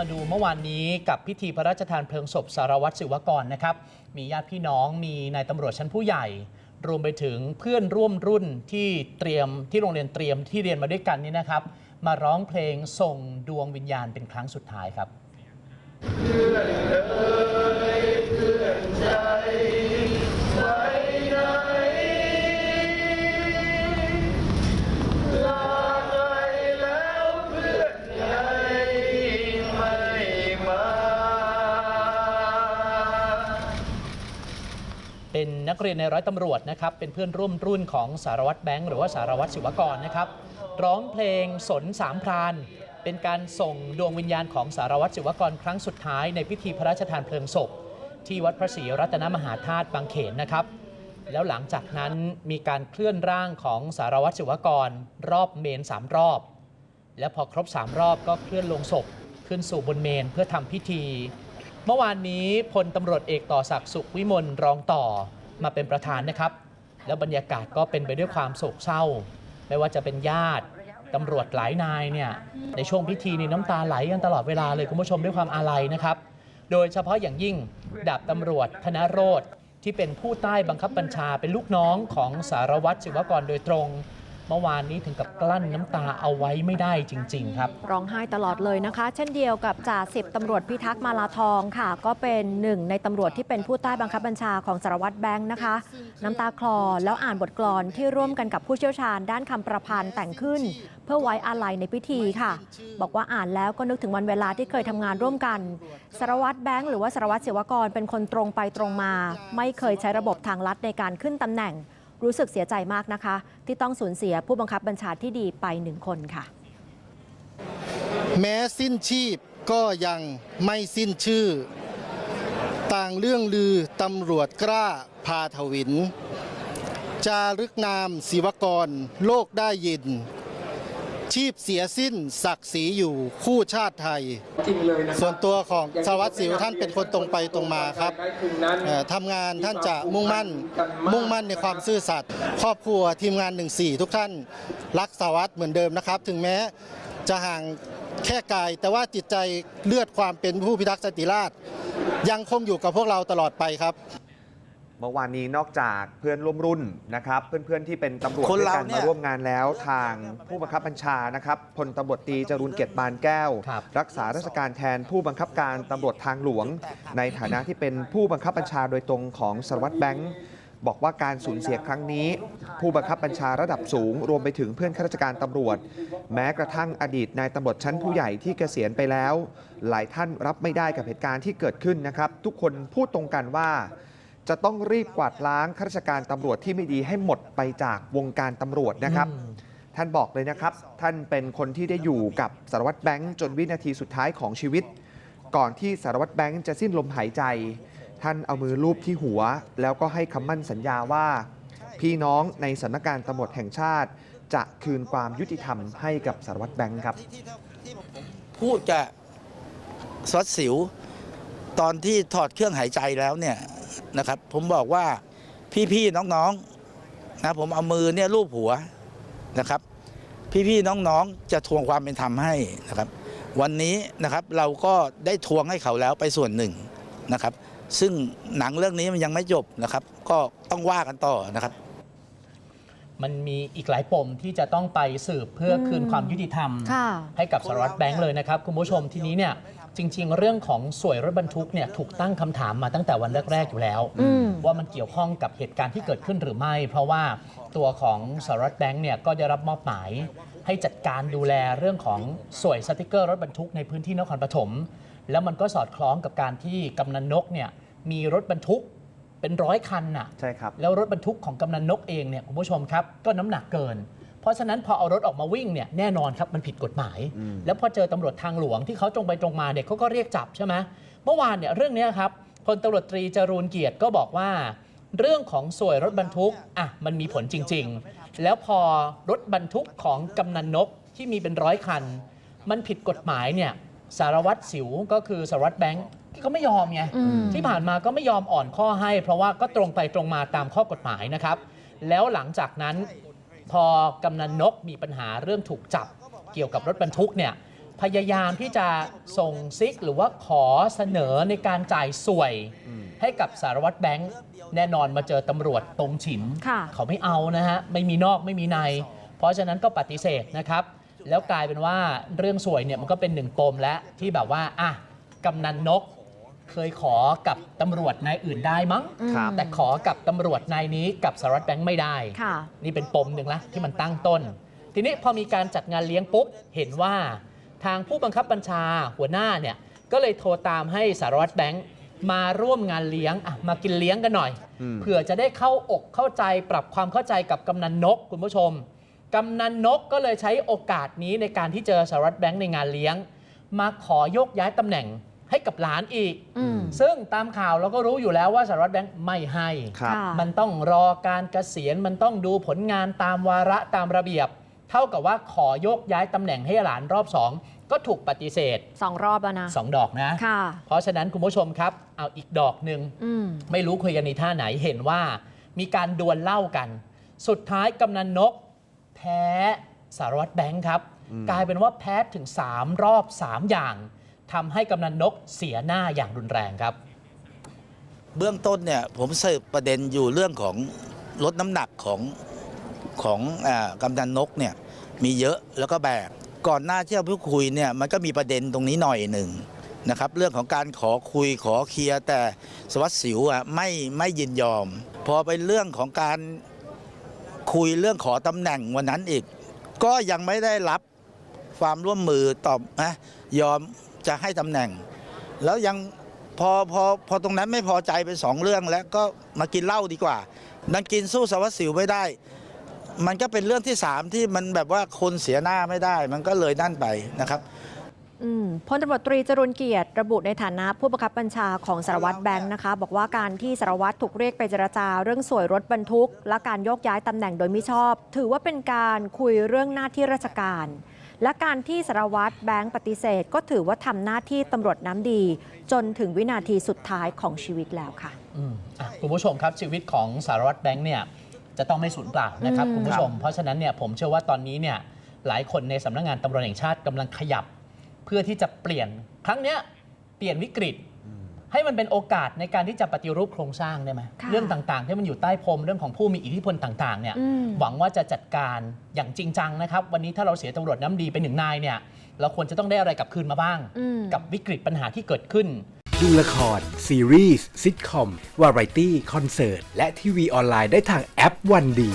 มาดูเมื่อวานนี้กับพิธีพระราชทานเพลิงศพสารวัตรศิวกรนะครับ มีญาติพี่น้องมีนายตำรวจชั้นผู้ใหญ่ รวมไปถึงเพื่อนร่วมรุ่นที่เตรียมที่โรงเรียนเตรียมที่เรียนมาด้วยกันนี่นะครับ มาร้องเพลงส่งดวงวิญญาณเป็นครั้งสุดท้ายครับ เป็นนักเรียนในร้อยตำรวจนะครับ เป็นเพื่อนร่วมรุ่นของสารวัตรแบงค์หรือว่าสารวัตรศิวกรนะครับ ร้องเพลงสนสามพราน เป็นการส่งดวงวิญญาณของสารวัตรศิวกรครั้งสุดท้ายในพิธีพระราชทานเพลิงศพ ที่วัดพระศรีรัตนมหาธาตุบางเขนนะครับ แล้วหลังจากนั้นมีการเคลื่อนร่างของสารวัตรศิวกร รอบเมนสามรอบ และพอครบ3รอบก็เคลื่อนลงศพขึ้นสู่บนเมนเพื่อทำพิธี มื่อวานนี้พลตำรวจเอกต่อศักดิ์สุขวิมลรองต่อมาเป็นประธานนะครับ แล้วบรรยากาศก็เป็นไปด้วยความโศกเศร้า ไม่ว่าจะเป็นญาติตำรวจหลายนายเนี่ยในช่วงพิธีนี่น้ำตาไหลกันตลอดเวลาเลยคุณผู้ชมด้วยความอาลัยนะครับ โดยเฉพาะอย่างยิ่งดาบตำรวจธนโรธที่เป็นผู้ใต้บังคับบัญชาเป็นลูกน้องของสารวัตรศิวกรโดยตรง เมื่อวานนี้ถึงกับกลั้นน้ำตาเอาไว้ไม่ได้จริง ๆ ครับ ร้องไห้ตลอดเลยนะคะ เช่นเดียวกับจ่าสิบตำรวจพิทักษ์มาลาทองค่ะ ก็เป็นหนึ่งในตำรวจที่เป็นผู้ใต้บังคับบัญชาของสารวัตรแบงค์นะคะ น้ำตาคลอแล้วอ่านบทกลอนที่ร่วมกันกับผู้เชี่ยวชาญ ด้านคำประพันธ์แต่งขึ้น เพื่อไว้อาลัยในพิธีค่ะ บอกว่าอ่านแล้วก็นึกถึงวันเวลาที่เคยทำงานร่วมกันสารวัตรแบงค์หรือว่าสารวัตรเสวกรเป็นคนตรงไปตรงมา ไม่เคยใช้ระบบทางลัดในการขึ้นตำแหน่ง รู้สึกเสียใจมากนะคะ ที่ต้องสูญเสียผู้บังคับบัญชาที่ดีไปหนึ่งคนค่ะ แม้สิ้นชีพก็ยังไม่สิ้นชื่อ ต่างเรื่องลือตำรวจกล้าพาทวิน จารึกนามศิวกร โลกได้ยิน ชีพเสียสิ้นศักดิ์ศรีอยู่คู่ชาติไทยจริงเลยนะส่วนตัวของสารวัตรสิวท่านเป็นคนตรงไปตรงมาครับได้คืนนั้นเอ่อทำงานท่านจะมุ่งมั่น มุ่งมั่นในความซื่อสัตย์ครอบครัวทีมงาน14ทุกท่านรักสารวัตรเหมือนเดิมนะครับ ถึงแม้จะห่างแค่กาย แต่ว่าจิตใจเลือดความเป็นผู้พิทักษ์สนติราษฎร์ยังคงอยู่กับพวกเราตลอดไปครับ เมื่อวานนี้นอกจากเพื่อนร่วมรุ่นนะครับ เพื่อนๆที่เป็นตำรวจคนด้วยเรากันเนี่มายร่วมงานแล้วทางผู้บังคับบัญชานะครับพลตำรวจตรีจรูนเกียรติปานแก้วครับรักษาราชการแทนผู้บังคับการตำรวจทางหลวง ในฐานะที่เป็นผู้บังคับบัญชาโดยตรงของสารวัตรแบงค์บอกว่าการสูญเสียครั้งนี้ ผู้บังคับบัญชาระดับสูง รวมไปถึงเพื่อนข้าราชการตำรวจ แม้กระทั่งอดีตนายตำรวจชั้นผู้ใหญ่ที่เกษียณไปแล้ว หลายท่านรับไม่ได้กับเหตุการณ์ที่เกิดขึ้นนะครับ ทุกคนพูดตรงกันว่า จะต้องรีบกวาดล้างข้าราชการตำรวจที่ไม่ดีให้หมดไปจากวงการตำรวจนะครับอืมท่านบอกเลยนะครับ ท่านเป็นคนที่ได้อยู่กับสารวัตรแบงค์จนวินาทีสุดท้ายของชีวิต ก่อนที่สารวัตรแบงค์จะสิ้นลมหายใจ ท่านเอามือลูบที่หัว แล้วก็ให้คำมั่นสัญญาว่า พี่น้องในสำนักงานตำรวจแห่งชาติ จะคืนความยุติธรรมให้กับสารวัตรแบงค์ครับ พูดกับสวัสดสิว ตอนที่ถอดเครื่องหายใจแล้วเนี่ย นะครับ ผมบอกว่าพี่ๆน้องๆนะผมเอามือเนี่ยลูบหัวนะครับ พี่ๆน้องๆจะทวงความเป็นธรรมให้นะครับ วันนี้นะครับเราก็ได้ทวงให้เขาแล้วไปส่วนหนึ่งนะครับ ซึ่งหนังเรื่องนี้มันยังไม่จบนะครับ ก็ต้องว่ากันต่อนะครับมันมีอีกหลายปมที่จะต้องไปสืบเพื่อคืนความยุติธรรมค่ะให้กับสารวัตรแบงค์เลยนะครับ คุณผู้ชมทีนี้เนี่ย จริง ๆ เรื่องของสวยรถบรรทุกเนี่ยถูกตั้งคำถามมาตั้งแต่วันแรก ๆ อยู่แล้ว อืม ว่ามันเกี่ยวข้องกับเหตุการณ์ที่เกิดขึ้นหรือไม่ เพราะว่าตัวของสารวัตรแบงค์เนี่ยก็ได้รับมอบหมาย ให้จัดการดูแลเรื่องของสวยสติกเกอร์รถบรรทุกในพื้นที่นครปฐมแล้วมันก็สอดคล้องกับการที่กำนันนกเนี่ยมีรถบรรทุกเป็นร้อยคันน่ะ ใช่ครับ แล้วรถบรรทุกของกำนันนกเองเนี่ยคุณผู้ชมครับ ก็น้ำหนักเกิน เพราะฉะนั้นพอเอารถออกมาวิ่งเนี่ยแน่นอนครับมันผิดกฎหมายอืมแล้วพอเจอตำรวจทางหลวงที่เขาตรงไปตรงมาเด็กเขาก็เรียกจับใช่ไหมเมื่อวานเนี่ยเรื่องเนี้ยครับพลตำรวจตรีจรูนเกียรติก็บอกว่า เรื่องของสวยรถบรรทุกอะมันมีผลจริง ๆ แล้วพอรถบรรทุกของกำนันนกที่มีเป็นร้อยคัน มันผิดกฎหมายเนี่ยสารวัตรสิวก็คือสารวัตรแบงค์ที่เขาไม่ยอมไงอืมที่ผ่านมาก็ไม่ยอมอ่อนข้อให้ เพราะว่าก็ตรงไปตรงมาตามข้อกฎหมายนะครับ แล้วหลังจากนั้น พอกำนันนกมีปัญหาเรื่องถูกจับเกี่ยวกับรถบรรทุกเนี่ยพยายามที่จะส่งซิกหรือว่าขอเสนอในการจ่ายสวยให้กับสารวัตรแบงค์แน่นอนมาเจอตำรวจตรงฉินค่ะเขาไม่เอานะฮะ ไม่มีนอกไม่มีใน เพราะฉะนั้นก็ปฏิเสธนะครับ แล้วกลายเป็นว่าเรื่องสวยเนี่ยมันก็เป็นหนึ่งปมแล้วที่แบบว่าอะกำนันนก เคยขอกับตำรวจนายอื่นได้มั้ง ครับ แต่ขอกับตำรวจนายนี้กับสารวัตรแบงค์ไม่ได้ ค่ะ นี่เป็นปมหนึ่งละที่มันตั้งต้น ทีนี้พอมีการจัดงานเลี้ยงปุ๊บ เห็นว่าทางผู้บังคับบัญชาหัวหน้าเนี่ย ก็เลยโทรตามให้สารวัตรแบงค์มาร่วมงานเลี้ยงอะมากินเลี้ยงกันหน่อย อืม เผื่อจะได้เข้าอกเข้าใจปรับความเข้าใจกับกำนันนกคุณผู้ชม กำนันนกก็เลยใช้โอกาสนี้ในการที่เจอสารวัตรแบงค์ในงานเลี้ยง มาขอยกย้ายตำแหน่ง ให้กับหลานอีกอืมซึ่งตามข่าวเราก็รู้อยู่แล้วว่าสารวัตรแบงค์ไม่ให้ครับค่ะมันต้องรอการเกษียณมันต้องดูผลงานตามวาระตามระเบียบ เท่ากับว่าขอยกย้ายตำแหน่งให้หลานรอบ2ก็ถูกปฏิเสธสองรอบแล้วนะ2ดอกนะค่ะเพราะฉะนั้นคุณผู้ชมครับ เอาอีกดอกหนึ่งอืมไม่รู้คุยกันในท่าไหนเห็นว่า มีการดวลเหล่ากัน สุดท้ายกำนันนก แพ้สารวัตรแบงค์ครับ กลายเป็นว่าแพ้ถึง 3 รอบ 3 อย่าง ทำให้กำนันนกเสียหน้าอย่างรุนแรงครับ เบื้องต้นเนี่ยผมสืบประเด็นอยู่เรื่องของลดน้ำหนักของของอกำนันนกเนี่ยมีเยอะแล้วก็แบกก่อนหน้าที่เราพูดคุยเนี่ยมันก็มีประเด็นตรงนี้หน่อยหนึ่งนะครับเรื่องของการขอคุยขอเคลียร์แต่สวัสดิ์สิวอะไม่ไม่ยินยอม พอเป็นเรื่องของการคุยเรื่องขอตำแหน่งวันนั้นอีก ก็ยังไม่ได้รับความร่วมมือตอบนะยอม จะให้ตำแหน่ง แล้วยังพอพอพอตรงนั้นไม่พอใจเป็นสองเรื่องแล้วก็มากินเหล้าดีกว่า นันกินสู้สารวัสดิ์สิวไม่ได้ มันก็เป็นเรื่องที่สามที่มันแบบว่าคนเสียหน้าไม่ได้ มันก็เลยนั่นไปนะครับพลตำรวจตรีจรุนเกียรติระบุในฐานะผู้บังคับบัญชาของสารวัตรแบงค์นะคะ บอกว่าการที่สารวัตรถูกเรียกไปเจรจา เรื่องสวยรถบรรทุก และการโยกย้ายตำแหน่งโดยมิชอบ ถือว่าเป็นการคุยเรื่องหน้าที่ราชการ และการที่สารวัตรแบงค์ปฏิเสธ ก็ถือว่าทำหน้าที่ตำรวจน้ำดี จนถึงวินาทีสุดท้ายของชีวิตแล้วค่ะอืมอะคุณผู้ชมครับชีวิตของสารวัตรแบงค์เนี่ยจะต้องไม่สูญเปล่านะครับอืมคุณผู้ชม เพราะฉะนั้นเนี่ยผมเชื่อว่าตอนนี้เนี่ยหลายคนในสำนักงานตำรวจแห่งชาติกำลังขยับ เพื่อที่จะเปลี่ยนครั้งเนี้ยเปลี่ยนวิกฤต ให้มันเป็นโอกาสในการที่จะปฏิรูปโครงสร้างได้ไหมค่ะเรื่องต่างๆ ที่มันอยู่ใต้พรมเรื่องของผู้มีอิทธิพลต่างๆเนี่ยอืมหวังว่าจะจัดการอย่างจริงจังนะครับ วันนี้ถ้าเราเสียตำรวจน้ำดีไปหนึ่งนายเนี่ยเราควรจะต้องได้อะไรกลับคืนมาบ้างอืมกับวิกฤตปัญหาที่เกิดขึ้น ดูละคร ซีรีส์ซิทคอม วาไรตี้ คอนเสิร์ต และทีวีออนไลน์ได้ทางแอปวันดี